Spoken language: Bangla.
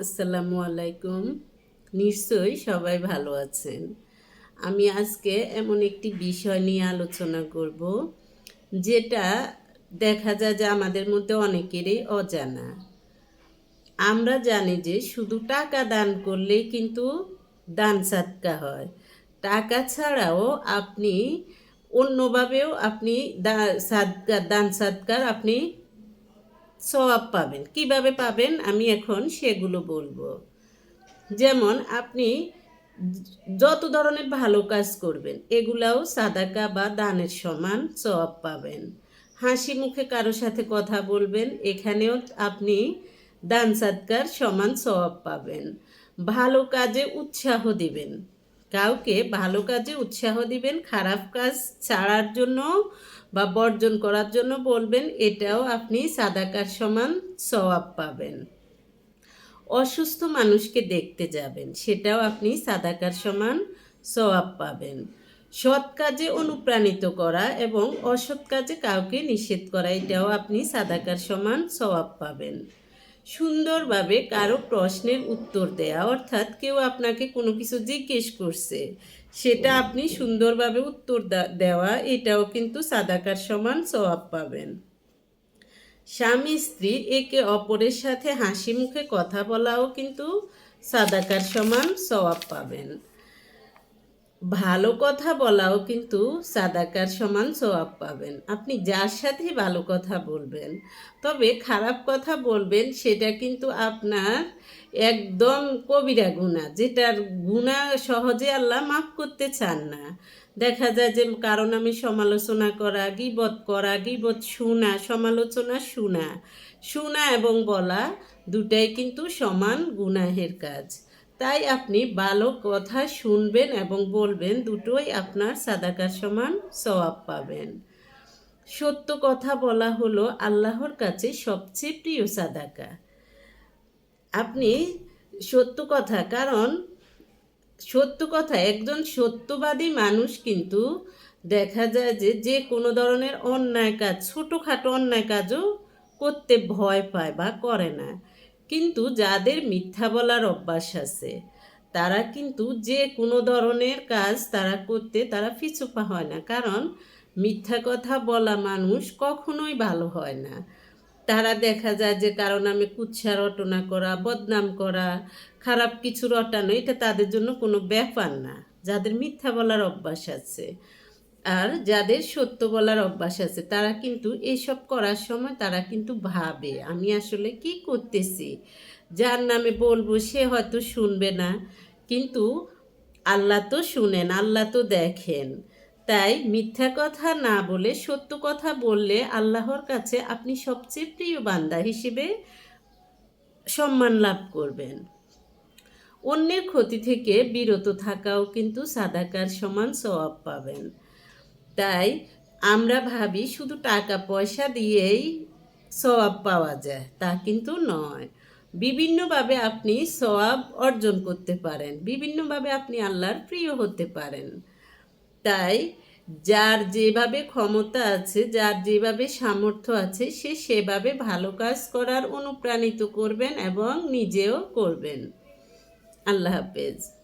আসসালামু আলাইকুম। নিশ্চয়ই সবাই ভালো আছেন। আমি আজকে এমন একটি বিষয় নিয়ে আলোচনা করব, যেটা দেখা যায় যে আমাদের মধ্যে অনেকেরই অজানা। আমরা জানি যে শুধু টাকা দান করলেই কিন্তু দান সাদকা হয়। টাকা ছাড়াও আপনি অন্যভাবেও আপনি দা- সাদকা দান সাদকার আপনি সওয়াব পাবেন। কীভাবে পাবেন? আমি এখন সেগুলো বলব। যেমন, আপনি যত ধরনের ভালো কাজ করবেন, এগুলাও সাদাকা বা দানের সমান সওয়াব পাবেন। হাসি মুখে কারও সাথে কথা বলবেন, এখানেও আপনি দান সাদকার সমান সওয়াব পাবেন। ভালো কাজে উৎসাহ দিবেন। কাউকে ভালো কাজে উৎসাহ দিবেন, খারাপ কাজ ছাড়ার জন্য বা বর্জন করার জন্য বলবেন, এটাও আপনি সাদাকার সমান সওয়াব পাবেন। অসুস্থ মানুষকে দেখতে যাবেন, সেটাও আপনি সাদাকার সমান সওয়াব পাবেন। সৎ কাজে অনুপ্রাণিত করা এবং অসৎ কাজে কাউকে নিষেধ করা, এটাও আপনি সাদাকার সমান সওয়াব পাবেন। সুন্দরভাবে কারও প্রশ্নের উত্তর দেয়া, অর্থাৎ কেউ আপনাকে কোনো কিছু জিজ্ঞেস করছে, সেটা আপনি সুন্দরভাবে উত্তর দেওয়া, এটাও কিন্তু সাদাকার সমান সবাব পাবেন। স্বামী স্ত্রী একে অপরের সাথে হাসি মুখে কথা বলাও কিন্তু সাদাকার সমান সবাব পাবেন। ভালো কথা বলাও কিন্তু সাদাকার সমান সওয়াব পাবেন। আপনি যার সাথে ভালো কথা বলবেন, তবে খারাপ কথা বলবেন সেটা কিন্তু আপনার একদম কবিরা গুণা, যেটার গুণা সহজে আল্লাহ মাফ করতে চান না। দেখা যায় যে কারণ আমি সমালোচনা করা, গিবত করা, গিবত শোনা, সমালোচনা শোনা শোনা এবং বলা দুটাই কিন্তু সমান গুনাহের কাজ। তাই আপনি ভালো কথা শুনবেন এবং বলবেন, দুটোই আপনার সাদাকার সমান সওয়াব পাবেন। সত্য কথা বলা হলো আল্লাহর কাছে সবচেয়ে প্রিয় সাদাকা। আপনি সত্য কথা, কারণ সত্য কথা, একজন সত্যবাদী মানুষ কিন্তু দেখা যায় যে যে কোনো ধরনের অন্যায় কাজ, ছোটোখাটো অন্যায় কাজও করতে ভয় পায় বা করে না। কিন্তু যাদের মিথ্যা বলার অভ্যাস আছে, তারা কিন্তু যে কোনো ধরনের কাজ তারা করতে তারা পিছুপা হয় না। কারণ মিথ্যা কথা বলা মানুষ কখনোই ভালো হয় না। তারা দেখা যায় যে কারণ আমি কুৎসা রটনা করা, বদনাম করা, খারাপ কিছু রটানো, এটা তাদের জন্য কোনো ব্যাপার না। যাদের মিথ্যা বলার অভ্যাস আছে আর যাদের সত্য বলার অভ্যাস আছে, তারা কিন্তু এইসব করার সময় তারা কিন্তু ভাবে, আমি আসলে কি করতেছি? যার নামে বলব, সে হয়তো শুনবে না। কিন্তু আল্লাহ তো শুনেন, আল্লাহ তো দেখেন। তাই মিথ্যা কথা না বলে, সত্য কথা বললে আল্লাহর কাছে আপনি সবচেয়ে প্রিয় বান্দা হিসেবে সম্মান লাভ করবেন। অন্যের ক্ষতি থেকে বিরত থাকাও কিন্তু সাদাকার সমান সওয়াব পাবেন। তাই আমরা ভাবি শুধু টাকা পয়সা দিয়েই সওয়াব পাওয়া যায়, তা কিন্তু নয়। বিভিন্নভাবে আপনি সওয়াব অর্জন করতে পারেন, বিভিন্নভাবে আপনি আল্লাহর প্রিয় হতে পারেন। তাই যার যেভাবে ক্ষমতা আছে, যার যেভাবে সামর্থ্য আছে, সে সেভাবে ভালো কাজ করার অনুপ্রাণিত করবেন এবং নিজেও করবেন। আল্লাহ হাফেজ।